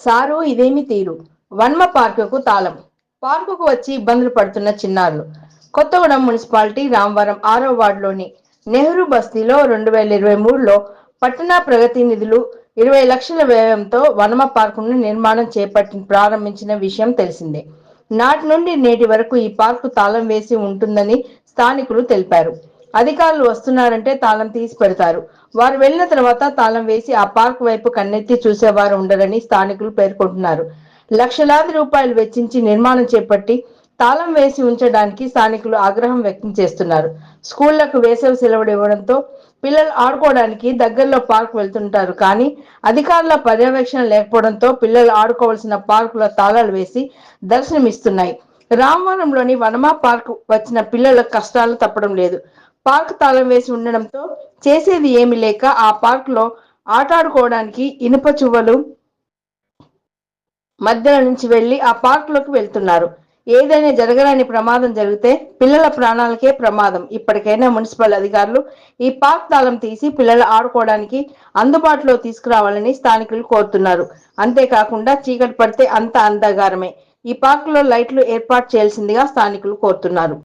Sir ఇదేమి తీరు. వన్మ పార్కుకు తాళం. పార్కుకు వచ్చి ఇబ్బందులు పడుతున్న చిన్నారులు. కొత్తగూడెం మున్సిపాలిటీ రామవరం ఆరో వార్డులోని నెహ్రూ బస్తీలో రెండు వేల ఇరవై మూడులో పట్టణ ప్రగతి నిధులు ఇరవై లక్షల వ్యయంతో వనమ పార్కును నిర్మాణం చేపట్టి ప్రారంభించిన విషయం తెలిసిందే. నాటి నుండి నేటి వరకు ఈ పార్కు తాళం వేసి ఉంటుందని స్థానికులు తెలిపారు. అధికారులు వస్తున్నారంటే తాళం తీసి పెడతారు. వారు వెళ్ళిన తర్వాత తాళం వేసి ఆ పార్క్ వైపు కన్నెత్తి చూసేవారు ఉండరని స్థానికులు పేర్కొంటున్నారు. లక్షలాది రూపాయలు వెచ్చించి నిర్మాణం చేపట్టి తాళం వేసి ఉంచడానికి స్థానికులు ఆగ్రహం వ్యక్తం చేస్తున్నారు. స్కూళ్ళకు వేసవి సెలవులు ఇవ్వడంతో పిల్లలు ఆడుకోవడానికి దగ్గరలో పార్క్ వెళ్తుంటారు. కానీ అధికారుల పర్యవేక్షణ లేకపోవడంతో పిల్లలు ఆడుకోవాల్సిన పార్కుల తాళాలు వేసి దర్శనమిస్తున్నాయి. రామవరంలోని వనమా పార్క్ వచ్చిన పిల్లల కష్టాలు తప్పడం లేదు. పార్క్ తాళం వేసి ఉండడంతో చేసేది ఏమి లేక ఆ పార్క్లో ఆటాడుకోవడానికి ఇనుప చువ్వలు మధ్యలో నుంచి వెళ్ళి ఆ పార్క్లోకి వెళ్తున్నారు. ఏదైనా జరగరాని ప్రమాదం జరిగితే పిల్లల ప్రాణాలకే ప్రమాదం. ఇప్పటికైనా మున్సిపల్ అధికారులు ఈ పార్క్ తాళం తీసి పిల్లలు ఆడుకోవడానికి అందుబాటులో తీసుకురావాలని స్థానికులు కోరుతున్నారు. అంతేకాకుండా చీకటి పడితే అంత అంధకారమే. ఈ పార్క్లో లైట్లు ఏర్పాటు చేయాల్సిందిగా స్థానికులు కోరుతున్నారు.